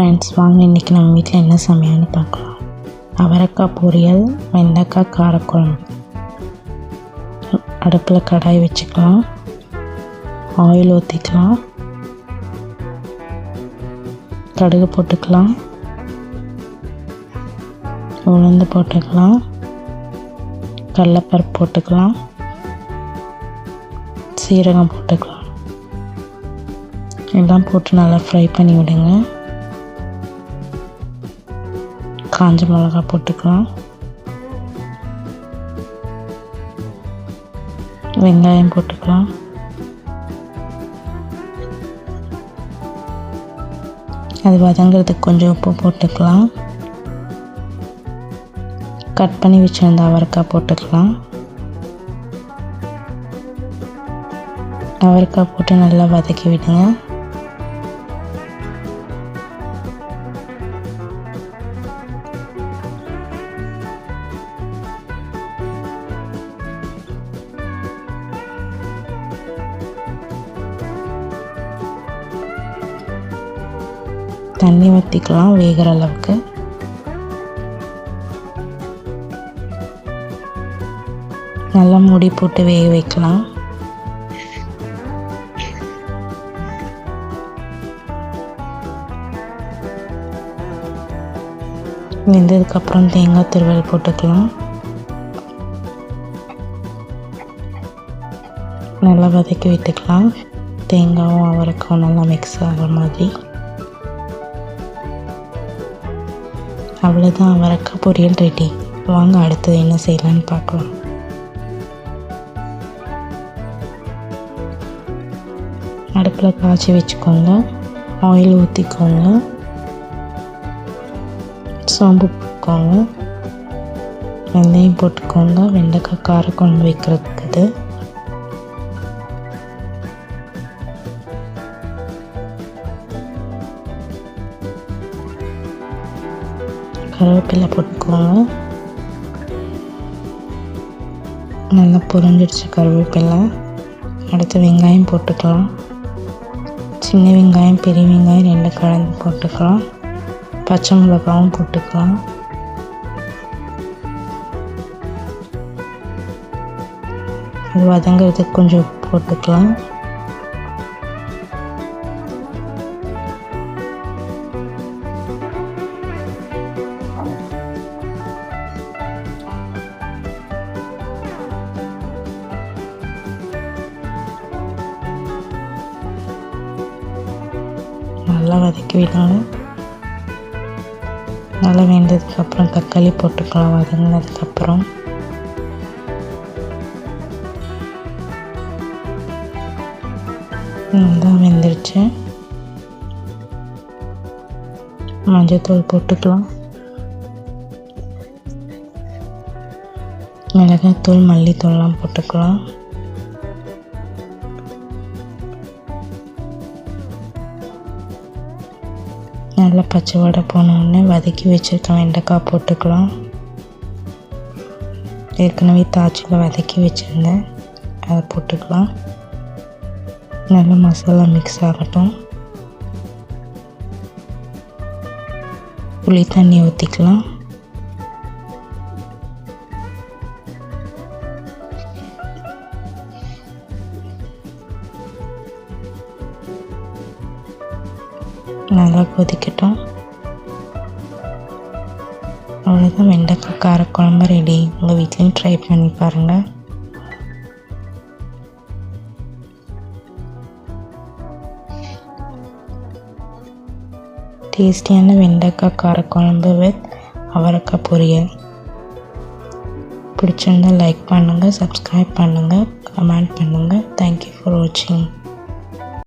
Friends வாங்க இன்றைக்கி நம்ம வீட்டில் என்ன சமையல்னு பார்க்கலாம். அவரைக்காய் பொரியல் வெண்டைக்காய் காரக்குழம்பு. அடுப்பில் கடாய் வச்சுக்கலாம். ஆயில் ஊற்றிக்கலாம் கடுகு போட்டுக்கலாம். உளுந்து போட்டுக்கலாம். கடலப்பருப்பு போட்டுக்கலாம். சீரகம் போட்டுக்கலாம். எல்லாம் போட்டு நல்லா ஃப்ரை பண்ணி விடுங்க. காஞ்ச மிளகா போட்டுக்கலாம். வெங்காயம் போட்டுக்கலாம். அது வதங்கிறதுக்கு கொஞ்சம் உப்பு போட்டுக்கலாம். கட் பண்ணி வச்சுருந்த அவரைக்காய் போட்டுக்கலாம். அவரைக்காய் போட்டு நல்லா வதக்கி விடுங்க. தண்ணி ஊற்றிக்கலாம் வேகிற அளவுக்கு. நல்லா மூடி போட்டு வேக வைக்கலாம். வெந்ததுக்கப்புறம் தேங்காய் துருவல் போட்டுக்கலாம். நல்லா வதக்கி விட்டுக்கலாம். தேங்காயும் அவரைக்கும் நல்லா மிக்ஸ் ஆகிற மாதிரி. அவ்வளோதான் அவரைக்காய் பொரியல் ரெடி வாங்க அடுத்தது என்ன செய்யலான்னு பார்க்கலாம். அடுப்பில் காய்ச்சி வச்சுக்கோங்க. ஆயில் ஊற்றிக்கோங்க சோம்பு போட்டுக்கோங்க. வெந்தயம் போட்டுக்கோங்க. வெண்டைக்காய் காரக்குழம்பு வைக்கிறதுக்கு இது. கருவேப்பிலை போட்டுக்கோங்க நல்லா பொரிஞ்சிடுச்சு கருவேப்பிலை. அடுத்து வெங்காயம் போட்டுக்கலாம். சின்ன வெங்காயம் பெரிய வெங்காயம் ரெண்டு கலந்து போட்டுக்கலாம். பச்சை மிளகாவும் போட்டுக்கலாம். வதங்கிறதுக்கு கொஞ்சம் உப்பு போட்டுக்கலாம். நல்லா வதக்கி விடணும் நல்லா வெந்ததுக்கப்புறம் தக்காளி போட்டுக்கலாம். வதங்கினதுக்கப்புறம் நல்லா வெந்துருச்சு. மஞ்சத்தூள் போட்டுக்கலாம். மிளகாத்தூள் மல்லித்தூள்லாம் போட்டுக்கலாம். நல்லா பச்சை வடை போனோடனே வதக்கி வச்சுருக்க வெண்டைக்காய் போட்டுக்கலாம். ஏற்கனவே தாச்சில் வதக்கி வச்சுருந்தேன். அதை போட்டுக்கலாம். நல்லா மசாலா மிக்ஸ் ஆகட்டும். புளி தண்ணி ஊற்றிக்கலாம் நல்லா கொதிக்கட்டும். அவ்வளோதான் வெண்டைக்காய் காரக்குழம்பு ரெடி உங்கள் வீட்லேயும் ட்ரை பண்ணி பாருங்கள் டேஸ்டியான வெண்டைக்காய் காரக்குழம்பு வித் அவரைக்காய் பொரியல். பிடிச்சிருந்தால் லைக் பண்ணுங்கள் சப்ஸ்கிரைப் பண்ணுங்கள் கமெண்ட் பண்ணுங்கள் தேங்க்யூ ஃபார் வாட்சிங்